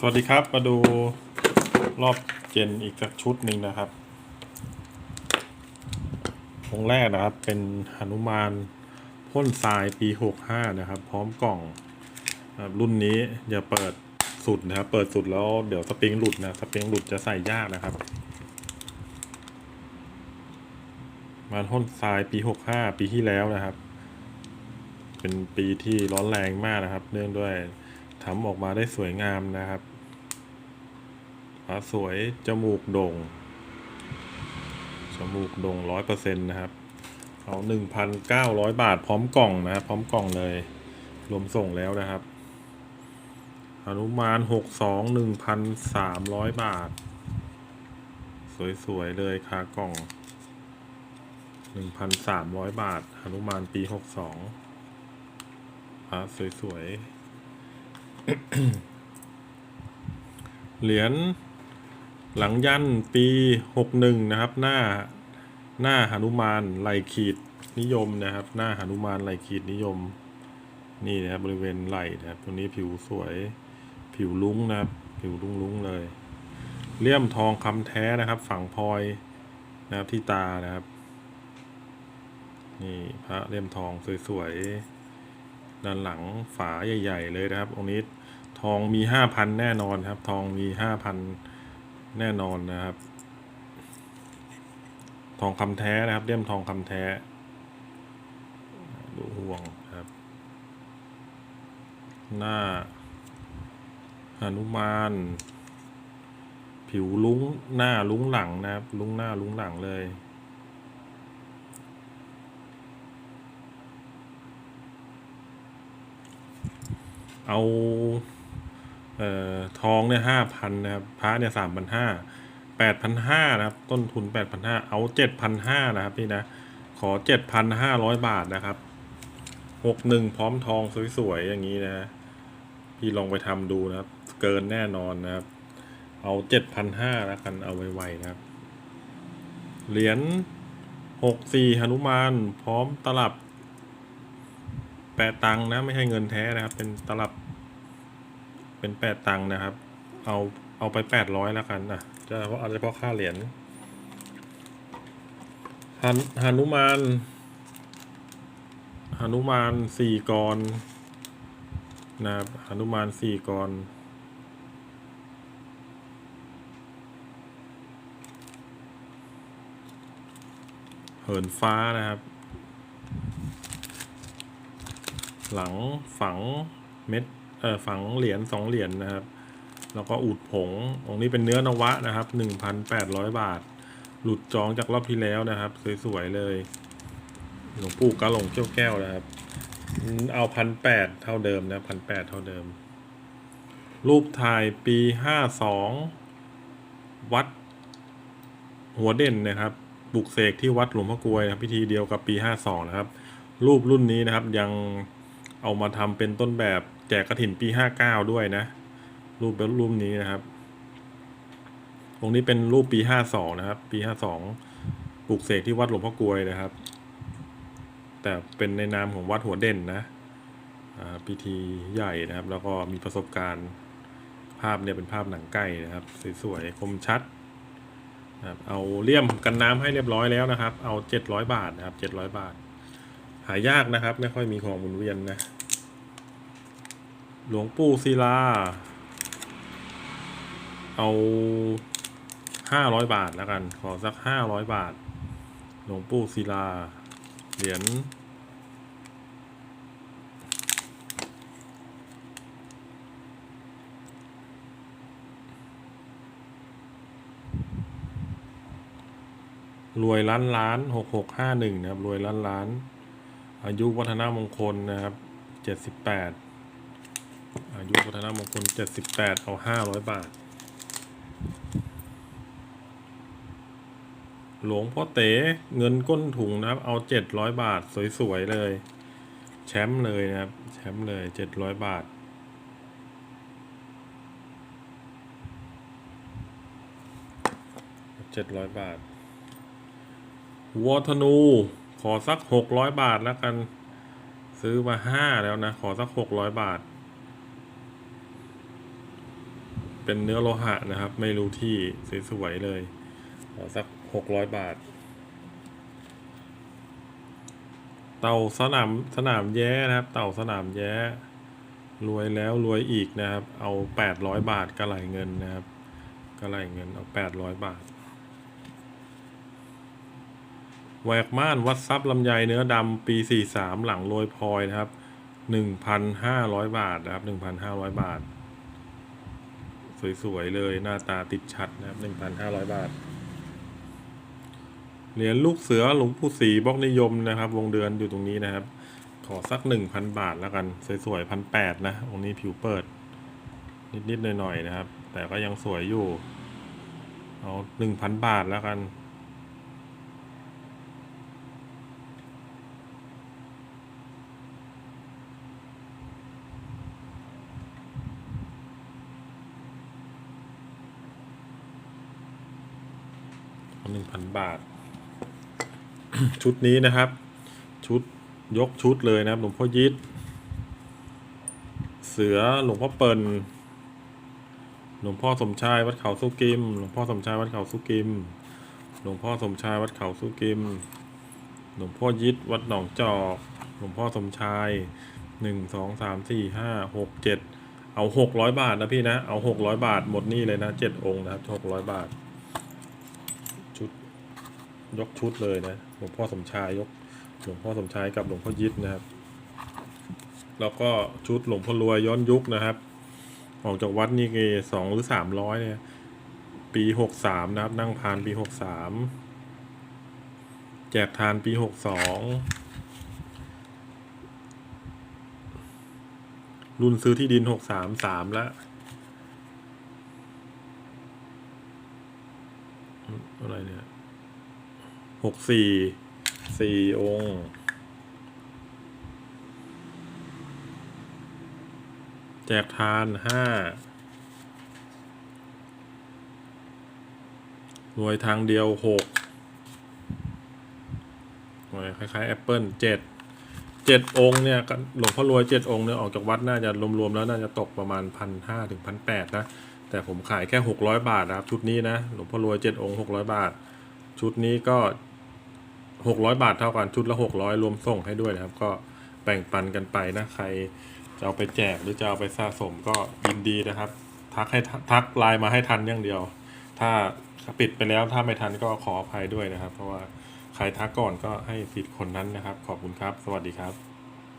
สวัสดีครับ มาดูรอบเจนอีกสักชุดหนึ่งนะครับองแรกนะครับ เป็นหนุมานพ่นทรายปี65นะครับ พร้อมกล่องรุ่นนี้อย่าเปิดสุดนะครับ เปิดสุดแล้วเดี๋ยวสปริงหลุดนะสปริงหลุดจะใส่ยากนะครับมาพ่นทรายปี65ปีที่แล้วนะครับ เป็นปีที่ร้อนแรงมากนะครับ เนื่องด้วย ทำออกมาได้สวยงามนะครับฝาสวย จมูกโด่ง จมูกโด่งร้อยเปอร์เซ็นต์นะครับ เอาหนึ่งพันเก้าร้อยบาทพร้อมกล่องนะครับ พร้อมกล่องเลย รวมส่งแล้วนะครับ อนุมานหกสองหนึ่งพันสามร้อยบาท สวย ๆ เลยคากล่องหนึ่งพันสามร้อยบาท อนุมานปีหกสองพระสวย ๆ เหรียญหลังยันปีหกหนึ่งนะครับ หน้าหน้าหนุมานไหลขีดนิยมนะครับ หน้าหนุมานไหลขีดนิยม นี่นะครับบริเวณไหลนะครับตรงนี้ผิวสวย ผิวลุ้งนะครับ ผิวลุ้งลุ้งๆเลยเลี่ยมทองคำแท้นะครับ ฝั่งพลอยนะครับที่ตานะครับ นี่พระเลี่ยมทองสวยๆด้านหลังฝาใหญ่ ๆ เลยนะครับองค์นี้ องมีห้าพันแน่นอนครับ ทองมีห้าพันแน่นอนนะครับ ทองคำแท้นะครับเลี่ยมทองคำแท้ ดูห่วงครับ หน้าหนุมาน ผิวลุ้งหน้าลุ้งหลังนะครับ ลุ้งหน้าลุ้งหลังเลยเอา เอ่อทองเนี่ยห้าพันนะครับพระเนี่ยสามพันห้าแปดพันห้านะครับ ต้นทุนแปดพันห้าเอาเจ็ดพันห้านะครับพี่นะ ขอเจ็ดพันห้าร้อยบาทนะครับหกหนึ่งพร้อมทองสวยๆอย่างนี้นะ พี่ลองไปทำดูนะครับ เกินแน่นอนนะครับ เอาเจ็ดพันห้าแล้วกันเอาไวๆนะครับ เหรียญหกสี่หนุมาน พร้อมตลับแปดตังนะ ไม่ใช่เงินแท้นะครับ เป็นตลับ เป็นแปดตังค์นะครับ เอาเอาไปแปดร้อยแล้วกันนะจะเพราะเอาเฉพาะค่าเหรียญหันหนุมานหนุมานสี่กรนะครับหนุมานสี่กรเหินฟ้านะครับ หลังฝังเม็ด ฝังเหรียญสองเหรียญนะครับ แล้วก็อูดผงองค์นี้เป็นเนื้อนวะนะครับหนึ่งพันแปดร้อยบาท หลุดจองจากรอบที่แล้วนะครับ สวยๆเลย หลวงปู่กะหลงเกี้ยวแก้วนะครับ เอาพันแปดเท่าเดิมนะพันแปดเท่าเดิม รูปถ่ายปีห้าสองวัดหัวเด่นนะครับปลุกเสกที่วัดหลวงพ่อกลวยนะครับพิธีเดียวกับปี 52 นะครับ รูปรุ่นนี้นะครับยังเอามาทำเป็นต้นแบบ แจกกระถินปี59ด้วยนะ รูปแบบรูปนี้นะครับองค์นี้เป็นรูปปี52นะครับ ปี52ปลุกเสกที่วัดหลวงพ่อกลวยนะครับ แต่เป็นในนามของวัดหัวเด่นนะพิธีใหญ่นะครับ แล้วก็มีประสบการณ์ภาพเนี่ยเป็นภาพหนังไก่นะครับ สวยๆคมชัดนะครับเอาเลี่ยมกันน้ำให้เรียบร้อยแล้วนะครับ เอาเจ็ดร้อยบาทนะครับเจ็ดร้อยบาท หายากนะครับ ไม่ค่อยมีของหมุนเวียนนะ หลวงปู่ศิลา เอาห้าร้อยบาทแล้วกัน ขอสักห้าร้อยบาท หลวงปู่ศิลา เหรียญรวยล้านล้านหกหกห้าหนึ่งนะครับ รวยล้านล้าน อายุวัฒนมงคลนะครับเจ็ดสิบแปด อายุวัฒนมงคลเจ็ดสิบแปดเอาห้าร้อยบาท หลวงพ่อเต๋เงินก้นถุงนะครับ เอาเจ็ดร้อยบาทสวยๆเลย แชมป์เลยนะครับ แชมป์เลยเจ็ดร้อยบาทเจ็ดร้อยบาทวัวธนู ขอสักหกร้อยบาทแล้วกัน ซื้อมาห้าแล้วนะ ขอสักหกร้อยบาท เป็นเนื้อโลหะนะครับ ไม่รู้ที่สวยๆเลยเอสักหกร้อยบาท เต่าสนามสนามแย้นะครับ เต่าสนามแย้รวยแล้วรวยอีกนะครับ เอาแปดร้อยบาทกระไหลเงินนะครับกระไหลเงินเอาแปดร้อยบาทแหวกม่านวัดซับลำไยเนื้อดำปี 43 หลังโรยพลอยนะครับ 1,500 บาทนะครับ 1,500 บาท สวยๆเลยหน้าตาติดชัดนะครับ1,500บาท เหรียญลูกเสือหลวงปู่ศรีบล็อกนิยมนะครับ วงเดือนอยู่ตรงนี้นะครับ ขอสัก1,000บาทแล้วกัน สวยๆพันแปดนะองค์นี้ผิวเปิด นิดๆหน่อยๆนะครับ แต่ก็ยังสวยอยู่ เอา1,000บาทแล้วกัน หนึ่งพันบาท ชุดนี้นะครับ ชุดยกชุดเลยนะครับ หลวงพ่อยิดเสือหลวงพ่อเปิลหลวงพ่อสมชายวัดเขาสุกิม หลวงพ่อสมชายวัดเขาสุกิม หลวงพ่อสมชายวัดเขาสุกิม หลวงพ่อยิดวัดหนองจอก หลวงพ่อสมชายหนึ่งสองสามสี่ห้าหกเจ็ดเอาหกร้อยบาทนะพี่นะ เอาหกร้อยบาทหมดนี่เลยนะเจ็ดองค์นะครับหกร้อยบาท ยกชุดเลยนะหลวงพ่อสมชายยกหลวงพ่อสมชายกับหลวงพ่อยิดนะครับ แล้วก็ชุดหลวงพ่อรวยย้อนยุคนะครับ ออกจากวัดนี่เกสองหรือสามร้อยเนี่ยปีหกสามนะครับ นั่งพานปีหกสามแจกทานปีหกสองรุ่นซื้อที่ดินหกสามสามแล้วอืมอะไรเนี่ย หกสี่สี่องค์แจกทานห้ารวยทางเดียวหกรวยคล้ายๆแอปเปิลเจ็ดเจ็ดองค์เนี่ยหลวงพ่อรวยเจ็ดองค์เนี่ยออกจากวัดน่าจะรวมๆแล้วน่าจะตกประมาณพันห้าถึงพันแปดนะ แต่ผมขายแค่หกร้อยบาทนะครับ ชุดนี้นะ หลวงพ่อรวยเจ็ดองค์หกร้อยบาท ชุดนี้ก็ หกร้อยบาทเท่ากันชุดละหกร้อยรวมส่งให้ด้วยนะครับ ก็แบ่งปันกันไปนะใครจะเอาไปแจกหรือจะเอาไปสะสมก็ยินดีนะครับ ทักให้ทักไลน์มาให้ทันอย่างเดียว ถ้าปิดไปแล้วถ้าไม่ทันก็ขออภัยด้วยนะครับ เพราะว่าใครทักก่อนก็ให้สิทธิ์คนนั้นนะครับ ขอบคุณครับ สวัสดีครับ